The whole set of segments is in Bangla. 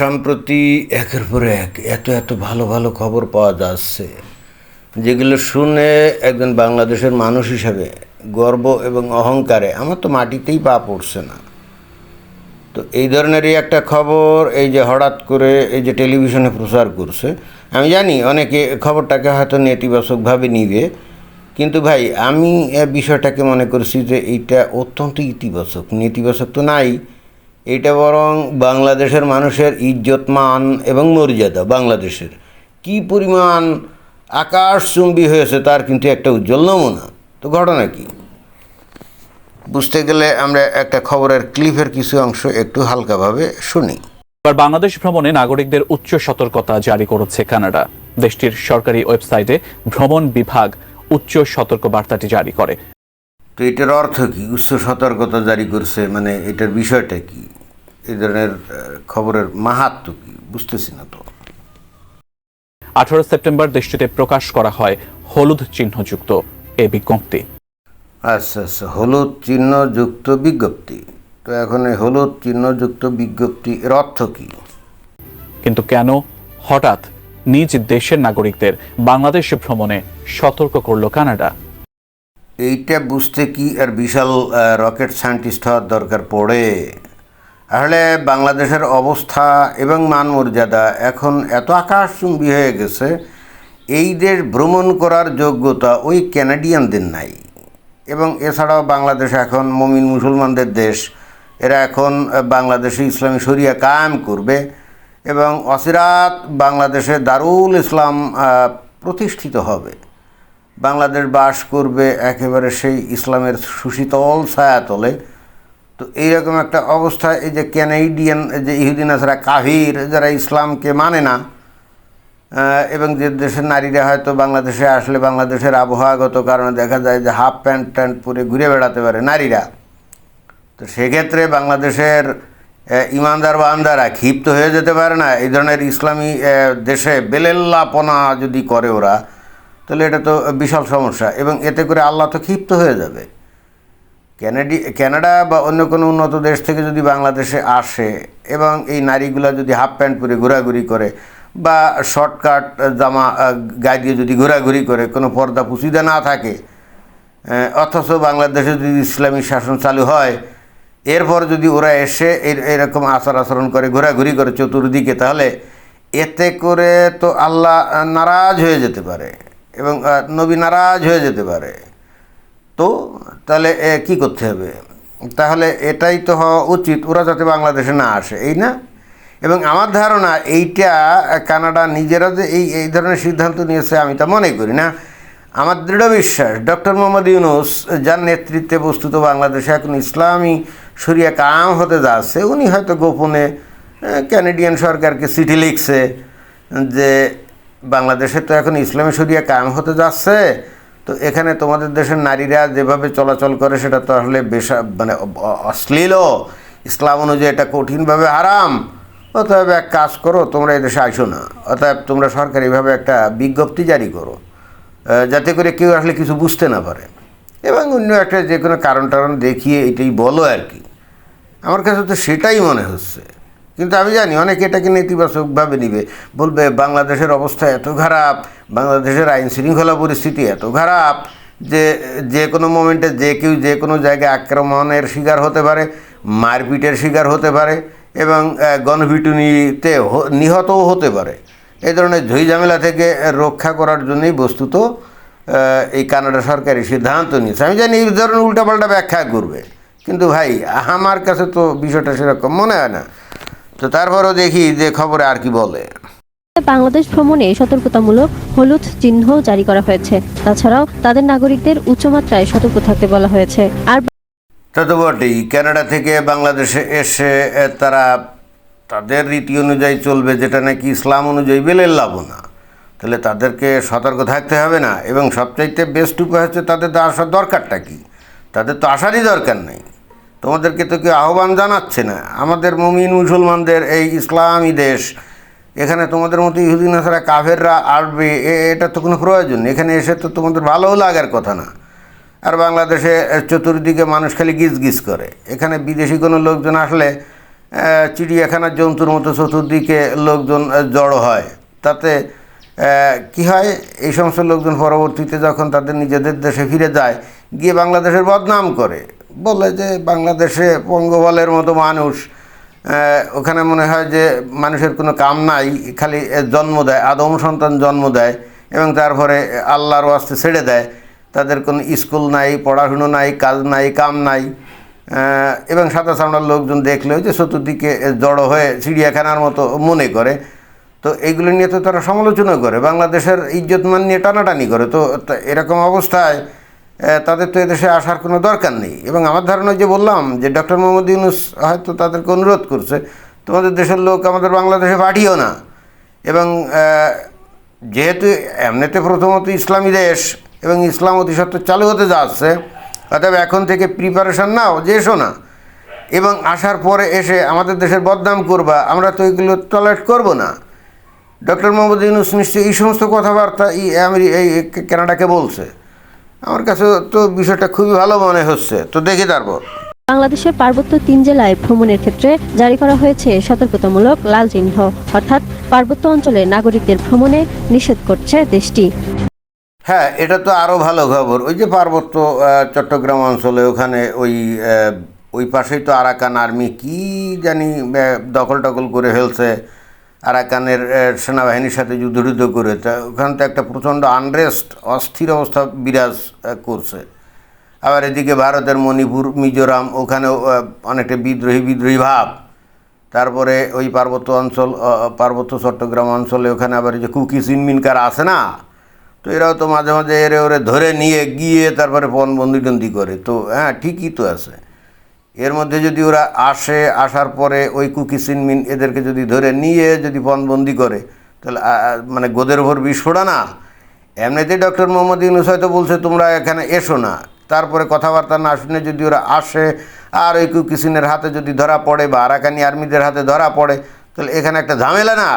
সম্প্রতি একের পর এক এত এত ভালো ভালো খবর পাওয়া যাচ্ছে, যেগুলো শুনে একজন বাংলাদেশের মানুষ হিসাবে গর্ব এবং অহংকারে আমার তো মাটিতেই পা পড়ছে না। তো এই ধরনেরই একটা খবর, এই যে হঠাৎ করে এই যে টেলিভিশনে প্রচার করছে, আমি জানি অনেকে খবরটাকে হয়তো নেতিবাচকভাবে নিবে, কিন্তু ভাই আমি বিষয়টাকে মনে করছি যে এইটা অত্যন্ত ইতিবাচক, নেতিবাচক তো নাই এটা বরং বাংলাদেশের মানুষের ইজ্জত মান এবং মর্যাদা বাংলাদেশের। কি পরিমাণ আকাশ চুম্বি হয়েছে তার কিন্তু একটা উজ্জ্বল নমুনা। তো ঘটনা কি? বুঝতে গেলে আমরা একটা খবরের ক্লিপের কিছু অংশ একটু হালকাভাবে শুনি। এবার বাংলাদেশ ভ্রমণে নাগরিকদের উচ্চ সতর্কতা জারি করেছে কানাডা। দেশটির সরকারি ওয়েবসাইটে ভ্রমণ বিভাগ উচ্চ সতর্ক বার্তাটি জারি করে। তো এটার অর্থ কি? উচ্চ সতর্কতা জারি করছে মানে এটার বিষয়টা কি? এই ধরনের খবরের মাহাত্ম কি? বুঝতেছি না তো। আঠারো সেপ্টেম্বর দেশটিতে প্রকাশ করা হয় হলুদ চিহ্নযুক্ত এ বিজ্ঞপ্তি। আচ্ছা আচ্ছা হলুদ চিহ্নযুক্ত বিজ্ঞপ্তি। তো এখন এই হলুদ চিহ্নযুক্ত বিজ্ঞপ্তি এর অর্থ কি? কিন্তু কেন হঠাৎ নিজ দেশের নাগরিকদের বাংলাদেশ ভ্রমণে সতর্ক করল কানাডা? এইটা বুঝতে কি আর বিশাল রকেট সায়েন্টিস্ট হওয়ার দরকার পড়ে? আসলে বাংলাদেশের অবস্থা এবং মান মর্যাদা এখন এত আকাশচুম্বী হয়ে গেছে, এই দেশ ভ্রমণ করার যোগ্যতা ওই ক্যানাডিয়ানদের নাই। এবং এছাড়াও বাংলাদেশ এখন মমিন মুসলমানদের দেশ, এরা এখন বাংলাদেশে ইসলামী শরিয়া কায়েম করবে এবং অসিরাত বাংলাদেশে দারুল ইসলাম প্রতিষ্ঠিত হবে। বাংলাদেশ বাস করবে একেবারে সেই ইসলামের সুশীতল ছায়াতলে। তো এইরকম একটা অবস্থা, এই যে ক্যানাডিয়ান যে ইহুদিন আছাড়া কাহির যারা ইসলামকে মানে না এবং যে দেশের নারীরা হয়তো বাংলাদেশে আসলে বাংলাদেশের আবহাওয়াগত কারণে দেখা যায় যে হাফ প্যান্ট ট্যান্ট পরে ঘুরে বেড়াতে পারে নারীরা। তো সেক্ষেত্রে বাংলাদেশের ইমানদার বান্দারা ক্ষিপ্ত হয়ে যেতে পারে না। এই ধরনের ইসলামী দেশে বেলেল্লাপনা যদি করে ওরা, তাহলে এটা তো বিশাল সমস্যা। এবং এতে করে আল্লাহ তো ক্ষিপ্ত হয়ে যাবে। ক্যানাডি ক্যানাডা বা অন্য কোনো উন্নত দেশ থেকে যদি বাংলাদেশে আসে এবং এই নারীগুলা যদি হাফ প্যান্ট পরে ঘোরাঘুরি করে বা শর্টকাট জামা গায়ে দিয়ে যদি ঘোরাঘুরি করে, কোনো পর্দা পুষিদা না থাকে অথচ বাংলাদেশে যদি ইসলামী শাসন চালু হয়, এরপর যদি ওরা এসে এর- এরকম আচার আচরণ করে, ঘোরাঘুরি করে চতুর্দিকে, তাহলে এতে করে তো আল্লাহ নারাজ হয়ে যেতে পারে এবং নবী নারাজ হয়ে যেতে পারে। তো তাহলে কি করতে হবে? তাহলে এটাই তো হওয়া উচিত, ওরা যাতে বাংলাদেশে না আসে, এই না? এবং আমার ধারণা এইটা, কানাডা নিজেরা যে এই এই ধরনের সিদ্ধান্ত নিয়েছে, আমি তা মনে করি না। আমার দৃঢ় বিশ্বাস, ডক্টর মোহাম্মদ ইউনুস, যার নেতৃত্বে বস্তুত বাংলাদেশে এখন ইসলামী শরিয়া কাম হতে যাচ্ছে, উনি হয়তো গোপনে ক্যানাডিয়ান সরকারকে চিঠি লিখছে যে, বাংলাদেশে তো এখন ইসলামী শরিয়া কাম হতে যাচ্ছে। তো এখানে তোমাদের দেশের নারীরা যেভাবে চলাচল করে, সেটা তো আসলে বেশা মানে অশ্লীল ইসলাম অনুযায়ী এটা কঠিনভাবে হারাম। অতএব এক কাজ করো, তোমরা এদেশে আসো না। অতএব তোমরা সরকারিভাবে একটা বিজ্ঞপ্তি জারি করো যাতে করে কেউ আসলে কিছু বুঝতে না পারে। এবং অন্য একটা যে কোনো কারণ টারণ দেখিয়ে এটাই বলো আর কি। আমার কাছে তো সেটাই মনে হচ্ছে। কিন্তু আমি জানি, অনেকে এটাকে নেতিবাচকভাবে নিবে। বলবে, বাংলাদেশের অবস্থা এত খারাপ, বাংলাদেশের আইন শৃঙ্খলা পরিস্থিতি এত খারাপ যে যে কোনো মোমেন্টে যে কেউ যে কোনো জায়গায় আক্রমণের শিকার হতে পারে, মারপিটের শিকার হতে পারে এবং গণপিটুনিতে নিহতও হতে পারে। এই ধরনের ঝই ঝামেলা থেকে রক্ষা করার জন্যই বস্তুত এই কানাডা সরকারি সিদ্ধান্ত নিয়েছে। আমি জানি এই ধরনের উল্টাপাল্টা ব্যাখ্যা করবে। কিন্তু ভাই, আমার কাছে তো বিষয়টা সেরকম মনে হয় না। তো তারপরও দেখি যে খবরে আর কি বলে। বাংলাদেশ ভ্রমণে সতর্কতামূলক হলুদ চিহ্ন জারি করা হয়েছে। তাছাড়াও তাদের নাগরিকদের উচ্চমাত্রায় সতর্ক থাকতে বলা হয়েছে। আর তা তো বটেই। কানাডা থেকে বাংলাদেশে এসে তারা তাদের রীতি অনুযায়ী চলবে যেটা নাকি ইসলাম অনুযায়ী বেলের লাভ না। তাহলে তাদেরকে সতর্ক থাকতে হবে না। এবং সবচাইতে বেস্ট উপায় হচ্ছে তাদের তো আসার দরকারটা কি? তাদের তো আসারই দরকার নেই। তোমাদেরকে তো কেউ আহ্বান জানাচ্ছে না। আমাদের মমিন মুসলমানদের এই ইসলামী দেশ, এখানে তোমাদের মতো ইহুদিন ছাড়া কাফেররা আসবে এটা তো কোনো প্রয়োজন। এখানে এসে তো তোমাদের ভালোও লাগার কথা না। আর বাংলাদেশে চতুর্দিকে মানুষ খালি গিজ গিজ করে। এখানে বিদেশি কোনো লোকজন আসলে চিড়িয়াখানার জন্তুর মতো চতুর্দিকে লোকজন জড়ো হয়। তাতে কি হয়? এই সমস্ত লোকজন পরবর্তীতে যখন তাদের নিজেদের দেশে ফিরে যায়, গিয়ে বাংলাদেশের বদনাম করে। বলে যে বাংলাদেশে পঙ্গবলের মতো মানুষ ওখানে মনে হয় যে মানুষের কোনো কাম নাই, খালি জন্ম দেয়, আদম সন্তান জন্ম দেয় এবং তারপরে আল্লাহর ওয়াস্তে ছেড়ে দেয়। তাদের কোনো স্কুল নাই, পড়াশুনো নাই, কাজ নাই, কাম নাই। এবং সাদা চামড়ার লোকজন দেখলেও যে চতুর্দিকে জড়ো হয়ে চিড়িয়াখানার মতো মনে করে। তো এইগুলো নিয়ে তো তারা সমালোচনা করে। বাংলাদেশের ইজ্জতমান নিয়ে টানাটানি করে। তো এরকম অবস্থায় তাদের তো এদেশে আসার কোনো দরকার নেই। এবং আমার ধারণা যে বললাম যে ডক্টর মোহাম্মদ ইউনুস হয়তো তাদেরকে অনুরোধ করছে, তোমাদের দেশের লোক আমাদের বাংলাদেশে পাঠিও না। এবং যেহেতু এমনিতে প্রথমত ইসলামী দেশ এবং ইসলাম অতিসত্ত্ব চালু হতে যাচ্ছে অতএব এখন থেকে প্রিপারেশন নাও যে এসো না। এবং আসার পরে এসে আমাদের দেশের বদনাম করবা, আমরা তো এগুলো টলারেট করব না। ডক্টর মোহাম্মদ ইউনুস নিশ্চয়ই এই সমস্ত কথাবার্তা এই আমি এই কানাডাকে বলছে। আমার কাছে তো বিষয়টা খুবই ভালো মনে হচ্ছে। তো দেখি তারপর। বাংলাদেশের পার্বত্য তিন জেলায় ভ্রমণের ক্ষেত্রে জারি করা হয়েছে সতর্কতামূলক লাল চিহ্ন। অর্থাৎ পার্বত্য অঞ্চলে নাগরিকদের ভ্রমণে নিষেধ করছে দেশটি। হ্যাঁ এটা তো আরও ভালো খবর। ওই যে পার্বত্য চট্টগ্রাম অঞ্চলে ওখানে ওই ওই পাশেই তো আরাকান আর্মি কি জানি দখল টকল করে ফেলছে। আরাকানের সেনাবাহিনীর সাথে যুদ্ধ টুদ্ধ করে, তা ওখানে তো একটা প্রচণ্ড আনরেস্ট অস্থির অবস্থা বিরাজ করছে। আবার এদিকে ভারতের মণিপুর, মিজোরাম, ওখানেও অনেকটা বিদ্রোহী বিদ্রোহী ভাব। তারপরে ওই পার্বত্য অঞ্চল পার্বত্য চট্টগ্রাম অঞ্চলে ওখানে আবার যে কুকি চিনমিনকার আছে না, তো এরাও তো মাঝে মাঝে এরে ওরে ধরে নিয়ে গিয়ে তারপরে পণবন্দি টন্দি করে, তো হ্যাঁ ঠিকই তো আছে। এর মধ্যে যদি ওরা আসে, আসার পরে ওই কুকি চিনমিন এদেরকে যদি ধরে নিয়ে যদি পণবন্দি করে, তাহলে মানে গোদের ওপর বিষ ফোড়া না। এমনিতেই ডক্টর মোহাম্মদ ইউনুস হয়তো বলছে, তোমরা এখানে এসো না। তারপরে কথাবার্তা না শুনে যদি ওরা আসে, আর ওই কুকিসিনের হাতে যদি ধরা পড়ে বা আরাকানি আর্মিদের হাতে ধরা পড়ে, তাহলে এখানে একটা ঝামেলা না।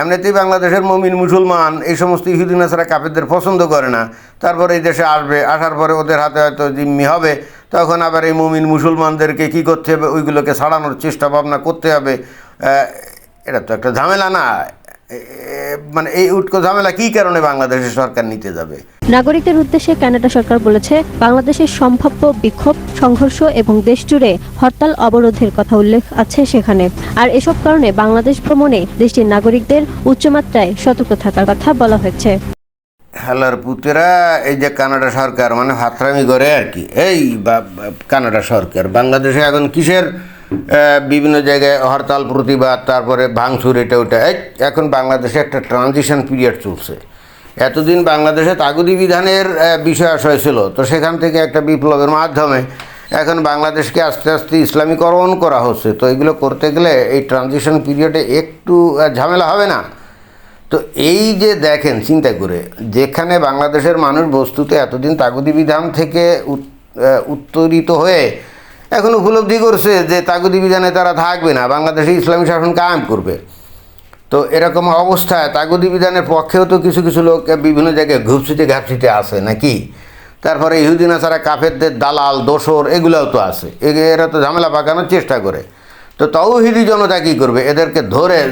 এমনিতেই বাংলাদেশের মমিন মুসলমান, এই সমস্ত ইহুদিন ছাড়া কাফেরদের পছন্দ করে না। তারপরে এই দেশে আসবে, আসার পরে ওদের হাতে হয়তো জিম্মি হবে। তখন আবার এই মমিন মুসলমানদেরকে কি করতে হবে? ওইগুলোকে ছাড়ানোর চেষ্টা ভাবনা করতে হবে। এটা তো একটা ঝামেলা না। মানে এই উটকো ঝামেলা কি কারণে বাংলাদেশের সরকার নিতে যাবে? নাগরিকদের উদ্দেশ্যে কানাডা সরকার বলেছে, বাংলাদেশের সম্ভাব্য বিক্ষোভ, সংঘর্ষ এবং দেশ জুড়ে হরতাল অবরোধের কথা উল্লেখ আছে সেখানে। আর এসব কারণে বাংলাদেশ ভ্রমণে দেশটির নাগরিকদের উচ্চমাত্রায় সতর্ক থাকার কথা বলা হয়েছে। হেলার পুতেরা, এই যে কানাডা সরকার মানে হাতরামি করে আর কি। এই কানাডা সরকার। বাংলাদেশে এখন কিসের বিভিন্ন জায়গায় হরতাল, প্রতিবাদ, তারপরে ভাঙচুর, এটা, ওটা। এখন বাংলাদেশে একটা ট্রানজিশন পিরিয়ড চলছে। এতদিন বাংলাদেশে তাগুদি বিধানের বিষয় আশয় ছিল, তো সেখান থেকে একটা বিপ্লবের মাধ্যমে এখন বাংলাদেশকে আস্তে আস্তে ইসলামীকরণ করা হচ্ছে। তো এগুলো করতে গেলে এই ট্রানজিশন পিরিয়ডে একটু ঝামেলা হবে না। তো এই যে দেখেন, চিন্তা করে, যেখানে বাংলাদেশের মানুষ বস্তুতে এতদিন তাগুদি বিধান থেকে উত- উত্তরিত হয়ে এখন উপলব্ধি করছে যে তাগুদি বিধানে তারা থাকবে না, বাংলাদেশে ইসলামী শাসন কায়েম করবে। তো এরকম অবস্থায় তাগুদি বিধানের পক্ষেও তো কিছু কিছু লোক বিভিন্ন জায়গায় ঘুপসিতে ঘাপসিতে আছে নাকি? তারপরে ইহুদিনা ছাড়া কাফেরদের দালাল দোসর এগুলোও তো আছে। এরা তো ঝামেলা পাকানোর চেষ্টা করে। তো তাও হিদি জনতা কী করবে? এদেরকে ধরে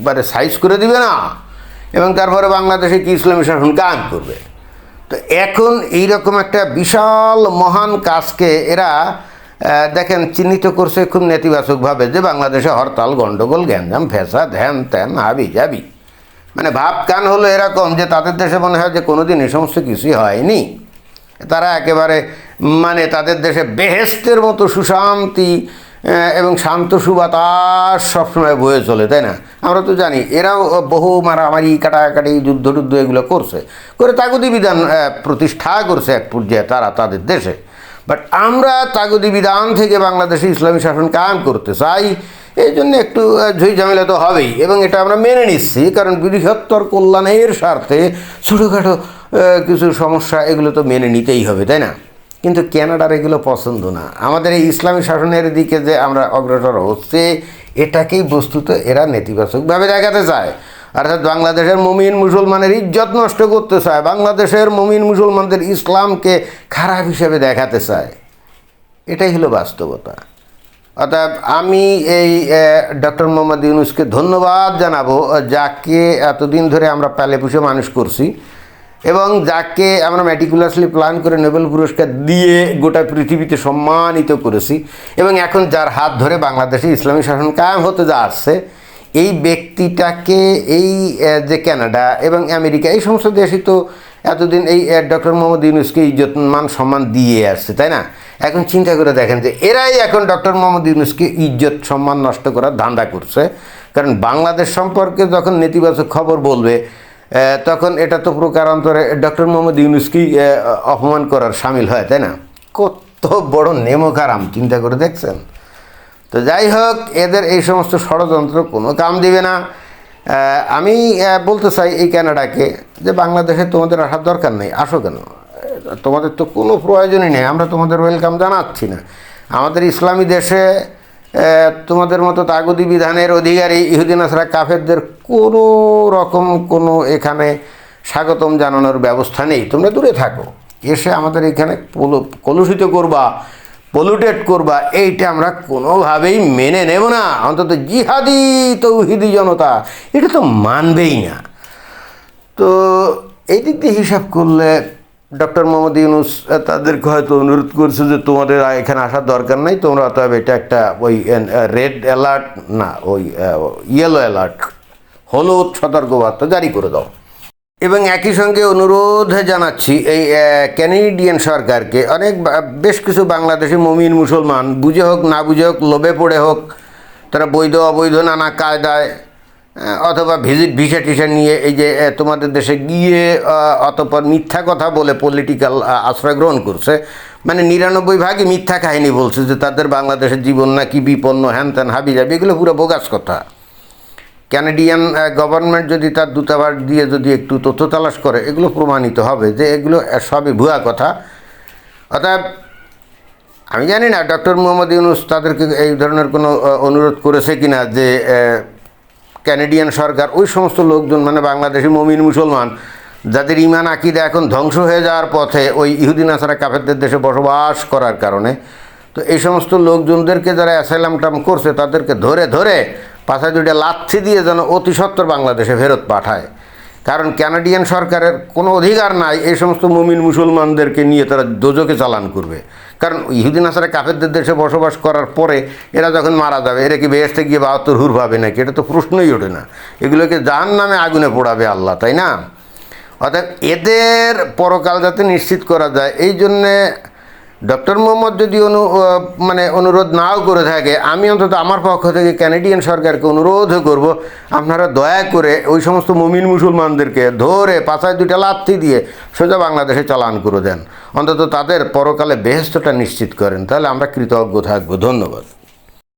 মানে সাইজ করে দিবে না? এবং তারপরে বাংলাদেশে কি ইসলামী শাসন কায়েম করবে। তো এখন এইরকম একটা বিশাল, মহান কাজকে এরা দেখেন, চিহ্নিত করছে খুব নেতিবাচকভাবে যে বাংলাদেশে হরতাল গণ্ডগোল গ্যাঞ্জাম ফেসাদ হ্যান ত্যান, হাবি যাবি মানে ভাব কান হলো এরকম যে তাদের দেশে মনে হয় যে কোনোদিন এ সমস্ত কিছুই হয়নি। তারা একেবারে মানে তাদের দেশে বেহেস্তের মতো সুশান্তি এবং শান্ত সুবাতাস সবসময় বয়ে চলে, তাই না? আমরা তো জানি, এরাও বহু মারামারি, কাটাকাটি যুদ্ধ টুদ্ধ এগুলো করছে। করে তাগুদি বিধান প্রতিষ্ঠা করছে এক পর্যায়ে তারা তাদের দেশে। বাট আমরা তাগুদি বিধান থেকে বাংলাদেশে ইসলামী শাসন কায়েম করতে চাই, এই জন্য একটু ঝুই ঝামেলা তো হবেই। এবং এটা আমরা মেনে নিচ্ছি, কারণ বৃহত্তর কল্যাণের স্বার্থে ছোটোখাটো কিছু সমস্যা এগুলো তো মেনে নিতেই হবে, তাই না? কিন্তু ক্যানাডার এগুলো পছন্দ না। আমাদের এই ইসলামী শাসনের দিকে যে আমরা অগ্রসর হচ্ছে, এটাকেই বস্তুত এরা নেতিবাচকভাবে দেখাতে চায়। অর্থাৎ বাংলাদেশের মুমিন মুসলমানের ইজ্জত নষ্ট করতে চায়, বাংলাদেশের মুমিন মুসলমানদের ইসলামকে খারাপ হিসেবে দেখাতে চায়। এটাই হলো বাস্তবতা। অর্থাৎ আমি এই ডক্টর মোহাম্মদ ইউনুসকে ধন্যবাদ জানাব, যাকে এতদিন ধরে আমরা পালে পুষে মানুষ করছি। এবং যাকে আমরা ম্যাটিকুলাসলি প্ল্যান করে নোবেল পুরস্কার দিয়ে গোটা পৃথিবীতে সম্মানিত করেছি এবং এখন যার হাত ধরে বাংলাদেশে ইসলামী শাসন কায়েম হতে যাচ্ছে এই ব্যক্তিটাকে এই যে কানাডা এবং আমেরিকা, এই সমস্ত দেশই তো এতদিন এই ডক্টর মোহাম্মদ ইউনুসকে ইজ্জত মান সম্মান দিয়ে আসছে, তাই না? এখন চিন্তা করে দেখেন যে এরাই এখন ডক্টর মোহাম্মদ ইউনুসকে ইজ্জত, সম্মান নষ্ট করার ধান্দা করছে। কারণ বাংলাদেশ সম্পর্কে যখন নেতিবাচক খবর বলবে তখন এটা তো প্রকারান্তরে ডক্টর মোহাম্মদ ইউনুসকেই অপমান করার সামিল হয়, তাই না? কত বড় নেমকারাম, চিন্তা করে দেখছেন? তো যাই হোক, এদের এই সমস্ত ষড়যন্ত্র কোনো কাম দিবে না। আমি বলতে চাই এই কানাডাকে যে বাংলাদেশে তোমাদের আসার দরকার নেই, আসো কেন? তোমাদের তো কোনো প্রয়োজনই নেই, আমরা তোমাদের ওয়েলকাম জানাচ্ছি না। আমাদের ইসলামী দেশে তোমাদের মতো তাগুদি বিধানের অধিকারী ইহুদিন আসরা কাফেরদের কোনো রকম কোনো এখানে স্বাগতম জানানোর ব্যবস্থা নেই। তোমরা দূরে থাকো। এসে আমাদের এখানে কলুষিত করবা পলুটেট করবা, এইটা আমরা কোনোভাবেই মেনে নেব না। অন্তত জিহাদি তৌহিদি জনতা, এটা তো মানবেই না। তো এই দিক দিয়ে হিসাব করলে ডক্টর মোহাম্মদ ইউনুস তাদেরকে হয়তো অনুরোধ করছে যে তোমাদের এখানে আসার দরকার নাই, তোমরা অতএব এটা একটা ওই রেড অ্যালার্ট না, ওই ইয়েলো অ্যালার্ট হলুদ সতর্কবার্তা জারি করে দাও। এবং একই সঙ্গে অনুরোধ জানাচ্ছি, এই ক্যানেডিয়ান সরকারকে, অনেক বেশ কিছু বাংলাদেশি মমিন মুসলমান, বুঝে হোক, না বুঝে হোক, লোভে পড়ে হোক, তারা বৈধ, অবৈধ, নানা কায়দায় অথবা ভিজিট ভিসা টিসা নিয়ে এই যে তোমাদের দেশে গিয়ে অতপর মিথ্যা কথা বলে পলিটিক্যাল আশ্রয় গ্রহণ করছে। মানে নিরানব্বই ভাগই মিথ্যা কাহিনী বলছে যে তাদের বাংলাদেশের জীবন নাকি বিপন্ন, হ্যান ত্যান হাবি যাবি এগুলো পুরো বোগাস কথা। ক্যানাডিয়ান গভর্নমেন্ট যদি তার দূতাবাস দিয়ে যদি একটু তথ্য তালাশ করে, এগুলো প্রমাণিত হবে যে এগুলো সবই ভুয়া কথা। অর্থাৎ আমি জানি না ডক্টর মোহাম্মদ ইউনুস তাদেরকে এই ধরনের কোনো অনুরোধ করেছে কিনা যে ক্যানাডিয়ান সরকার, ওই সমস্ত লোকজন মানে বাংলাদেশি মমিন মুসলমান, যাদের ইমান আকিদা এখন ধ্বংস হয়ে যাওয়ার পথে ওই ইহুদিন আসারা কাফেরদের দেশে বসবাস করার কারণে, তো এই সমস্ত লোকজনদেরকে যারা অ্যাসাইলাম টাম করছে, তাদেরকে ধরে ধরে পাশায় দুইটা লাথি দিয়ে যেন অতি সত্বর বাংলাদেশে ফেরত পাঠায়। কারণ ক্যানাডিয়ান সরকারের কোনো অধিকার নাই এই সমস্ত মুমিন মুসলমানদেরকে নিয়ে তারা দোজকে চালান করবে। কারণ ইহুদিন আসারা কাফেরদের দেশে বসবাস করার পরে এরা যখন মারা যাবে, এরা কি বেহেস্তে গিয়ে বাহাত্তর হুর পাবে নাকি? এটা তো প্রশ্নই ওঠে না। এগুলোকে জাহান নামে আগুনে পোড়াবে আল্লাহ, তাই না? অর্থাৎ এদের পরকাল যাতে নিশ্চিত করা যায়, এই জন্যে ডক্টর মোহাম্মদ যদি অনু মানে অনুরোধ নাও করে থাকে, আমি অন্তত আমার পক্ষ থেকে ক্যানেডিয়ান সরকারকে অনুরোধ করব, আপনারা দয়া করে ওই সমস্ত মমিন মুসলমানদেরকে ধরে পাশায় দুইটা লাথি দিয়ে সোজা বাংলাদেশে চালান করে দেন। অন্তত তাদের পরকালে বেহেস্তটা নিশ্চিত করেন, তাহলে আমরা কৃতজ্ঞ থাকব। ধন্যবাদ।